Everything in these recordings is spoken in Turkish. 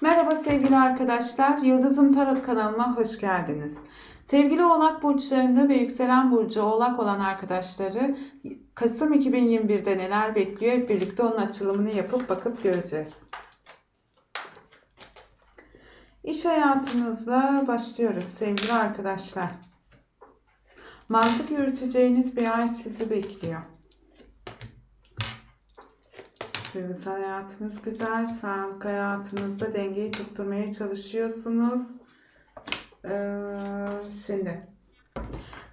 Merhaba sevgili arkadaşlar. Yıldızım Tarot kanalıma hoş geldiniz. Sevgili Oğlak burçlarında ve yükselen burcu Oğlak olan arkadaşları Kasım 2021'de neler bekliyor hep birlikte onun açılımını yapıp bakıp göreceğiz. İş hayatınızla başlıyoruz sevgili arkadaşlar. Mantık yürüteceğiniz bir ay sizi bekliyor. Duygusal hayatınız güzel. Sağlık hayatınızda dengeyi tutturmaya çalışıyorsunuz. Ee, şimdi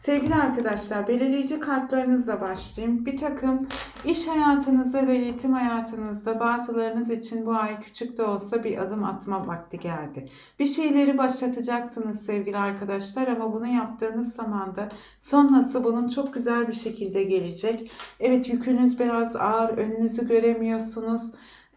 sevgili arkadaşlar belirleyici kartlarınızla başlayayım. Bir takım iş hayatınızda ve eğitim hayatınızda bazılarınız için bu ay küçük de olsa bir adım atma vakti geldi. Bir şeyleri başlatacaksınız sevgili arkadaşlar ama bunu yaptığınız zaman da sonrası bunun çok güzel bir şekilde gelecek. Evet yükünüz biraz ağır, önünüzü göremiyorsunuz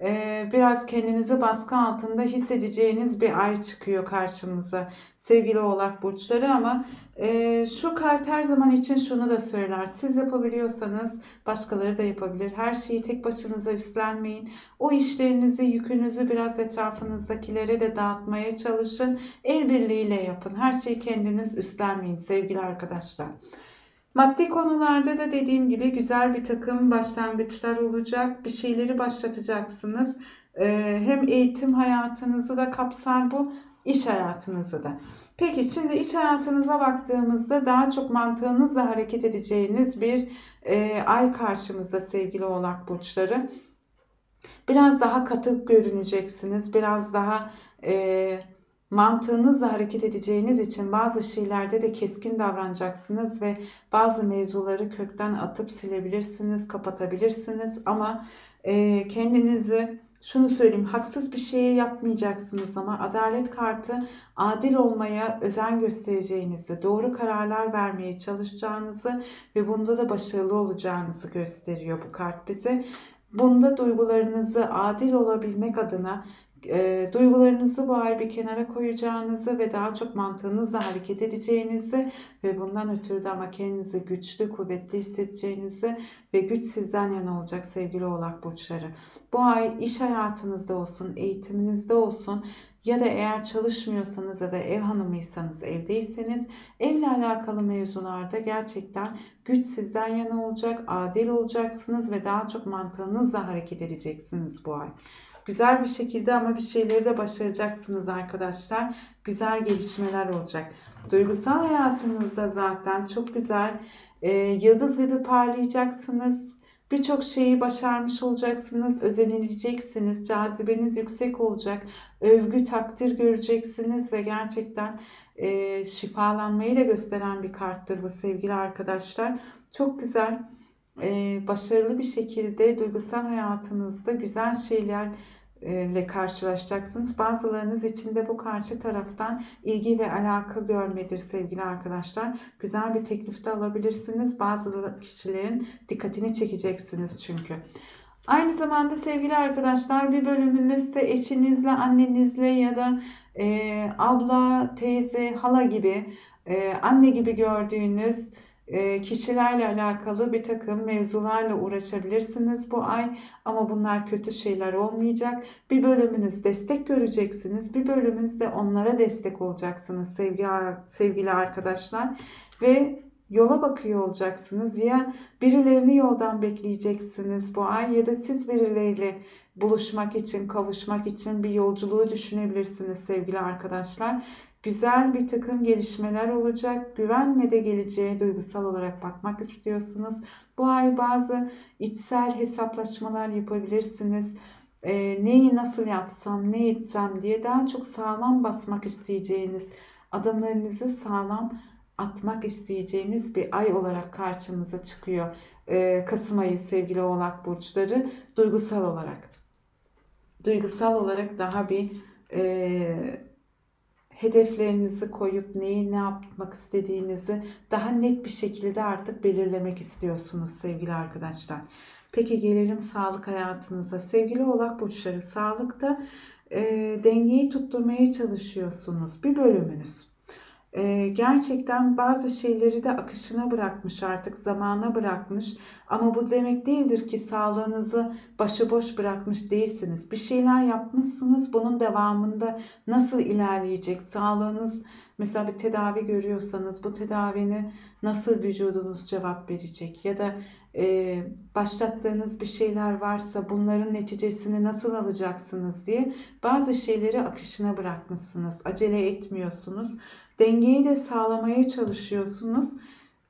ee, biraz kendinizi baskı altında hissedeceğiniz bir ay çıkıyor karşımıza sevgili oğlak burçları ama e, şu kart her zaman için şunu da söyler. Siz yapabiliyorsanız başkaları da yapabilir. Her şeyi tek başınıza üstlenmeyin. O işlerinizi, yükünüzü biraz etrafınızdakilere de dağıtmaya çalışın. El birliğiyle yapın. Her şeyi kendiniz üstlenmeyin sevgili arkadaşlar. Maddi konularda da dediğim gibi güzel bir takım başlangıçlar olacak. Bir şeyleri başlatacaksınız. Ee, hem eğitim hayatınızı da kapsar bu, iş hayatınızı da. Peki şimdi iş hayatınıza baktığımızda daha çok mantığınızla hareket edeceğiniz bir e, ay karşımızda sevgili oğlak burçları. Biraz daha katı görüneceksiniz. Biraz daha e, mantığınızla hareket edeceğiniz için bazı şeylerde de keskin davranacaksınız ve bazı mevzuları kökten atıp silebilirsiniz, kapatabilirsiniz ama e, kendinizi şunu söyleyeyim haksız bir şeye yapmayacaksınız ama adalet kartı adil olmaya özen göstereceğinizi, doğru kararlar vermeye çalışacağınızı ve bunda da başarılı olacağınızı gösteriyor bu kart bize. Bunda duygularınızı adil olabilmek adına e, duygularınızı bu ay bir kenara koyacağınızı ve daha çok mantığınızla hareket edeceğinizi ve bundan ötürü de ama kendinizi güçlü, kuvvetli hissedeceğinizi ve güç sizden yana olacak sevgili oğlak burçları. Bu ay iş hayatınızda olsun, eğitiminizde olsun ya da eğer çalışmıyorsanız ya da ev hanımıysanız, evdeyseniz evle alakalı mevzularda gerçekten güç sizden yana olacak, adil olacaksınız ve daha çok mantığınızla hareket edeceksiniz bu ay. Güzel bir şekilde ama bir şeyleri de başaracaksınız arkadaşlar. Güzel gelişmeler olacak. Duygusal hayatınızda zaten çok güzel e, yıldız gibi parlayacaksınız. Birçok şeyi başarmış olacaksınız, özenileceksiniz, cazibeniz yüksek olacak, övgü, takdir göreceksiniz ve gerçekten e, şifalanmayı da gösteren bir karttır bu sevgili arkadaşlar. Çok güzel, e, başarılı bir şekilde duygusal hayatınızda güzel şeyler ile karşılaşacaksınız. Bazılarınız için de bu karşı taraftan ilgi ve alaka görmedir sevgili arkadaşlar. Güzel bir teklif de alabilirsiniz. Bazı kişilerin dikkatini çekeceksiniz çünkü. Aynı zamanda sevgili arkadaşlar bir bölümünüzde eşinizle, annenizle ya da e, abla, teyze, hala gibi, e, anne gibi gördüğünüz kişilerle alakalı bir takım mevzularla uğraşabilirsiniz bu ay ama bunlar kötü şeyler olmayacak. Bir bölümünüz destek göreceksiniz. Bir bölümünüz de onlara destek olacaksınız sevgili, sevgili arkadaşlar. Ve yola bakıyor olacaksınız. Ya birilerini yoldan bekleyeceksiniz bu ay ya da siz birileriyle buluşmak için, kavuşmak için bir yolculuğu düşünebilirsiniz sevgili arkadaşlar güzel bir takım gelişmeler olacak. Güvenle de geleceğe duygusal olarak bakmak istiyorsunuz. Bu ay bazı içsel hesaplaşmalar yapabilirsiniz. E, neyi nasıl yapsam, ne etsem diye daha çok sağlam basmak isteyeceğiniz, adımlarınızı sağlam atmak isteyeceğiniz bir ay olarak karşımıza çıkıyor. E, Kasım ayı sevgili oğlak burçları duygusal olarak. Duygusal olarak daha bir e, hedeflerinizi koyup neyi ne yapmak istediğinizi daha net bir şekilde artık belirlemek istiyorsunuz sevgili arkadaşlar. Peki gelelim sağlık hayatınıza. Sevgili oğlak burçları sağlıkta e, dengeyi tutturmaya çalışıyorsunuz. Bir bölümünüz. E, gerçekten bazı şeyleri de akışına bırakmış artık zamana bırakmış. Ama bu demek değildir ki sağlığınızı başıboş bırakmış değilsiniz. Bir şeyler yapmışsınız. Bunun devamında nasıl ilerleyecek? Sağlığınız mesela bir tedavi görüyorsanız bu tedavini nasıl vücudunuz cevap verecek? Ya da e, başlattığınız bir şeyler varsa bunların neticesini nasıl alacaksınız diye bazı şeyleri akışına bırakmışsınız. Acele etmiyorsunuz. Dengeyi de sağlamaya çalışıyorsunuz.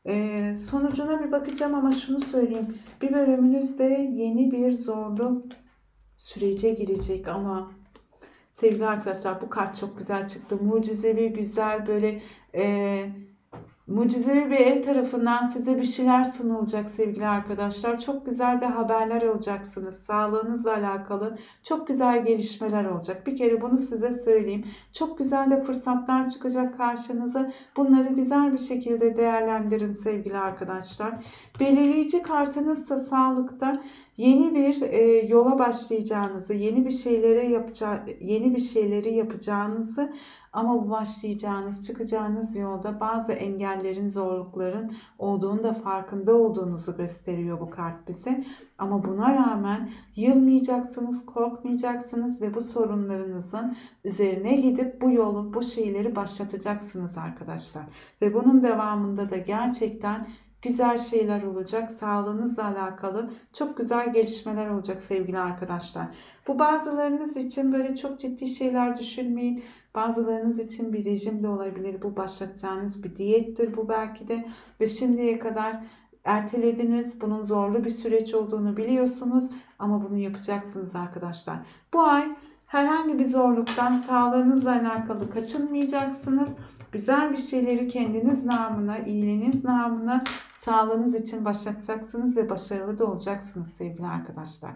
E, sonucuna bir bakacağım ama şunu söyleyeyim. Bir bölümünüzde yeni bir zorlu sürece girecek ama sevgili arkadaşlar bu kart çok güzel çıktı. Mucizevi güzel böyle e, Mucizevi bir el tarafından size bir şeyler sunulacak sevgili arkadaşlar. Çok güzel de haberler alacaksınız. Sağlığınızla alakalı çok güzel gelişmeler olacak. Bir kere bunu size söyleyeyim. Çok güzel de fırsatlar çıkacak karşınıza. Bunları güzel bir şekilde değerlendirin sevgili arkadaşlar. Belirleyici kartınızsa sağlıkta yeni bir e, yola başlayacağınızı, yeni bir şeylere yapacağı, yeni bir şeyleri yapacağınızı ama bu başlayacağınız, çıkacağınız yolda bazı engellerin, zorlukların olduğunu da farkında olduğunuzu gösteriyor bu kart bize. Ama buna rağmen yılmayacaksınız, korkmayacaksınız ve bu sorunlarınızın üzerine gidip bu yolu, bu şeyleri başlatacaksınız arkadaşlar. Ve bunun devamında da gerçekten güzel şeyler olacak. Sağlığınızla alakalı çok güzel gelişmeler olacak sevgili arkadaşlar. Bu bazılarınız için böyle çok ciddi şeyler düşünmeyin. Bazılarınız için bir rejim de olabilir. Bu başlatacağınız bir diyettir bu belki de. Ve şimdiye kadar ertelediniz. Bunun zorlu bir süreç olduğunu biliyorsunuz. Ama bunu yapacaksınız arkadaşlar. Bu ay herhangi bir zorluktan sağlığınızla alakalı kaçınmayacaksınız. Güzel bir şeyleri kendiniz namına, iyiliğiniz namına, sağlığınız için başlatacaksınız ve başarılı da olacaksınız sevgili arkadaşlar.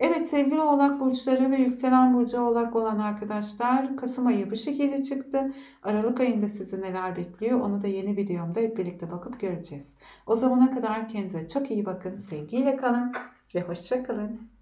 Evet sevgili oğlak burçları ve yükselen burcu oğlak olan arkadaşlar Kasım ayı bu şekilde çıktı. Aralık ayında sizi neler bekliyor onu da yeni videomda hep birlikte bakıp göreceğiz. O zamana kadar kendinize çok iyi bakın. Sevgiyle kalın ve hoşça kalın.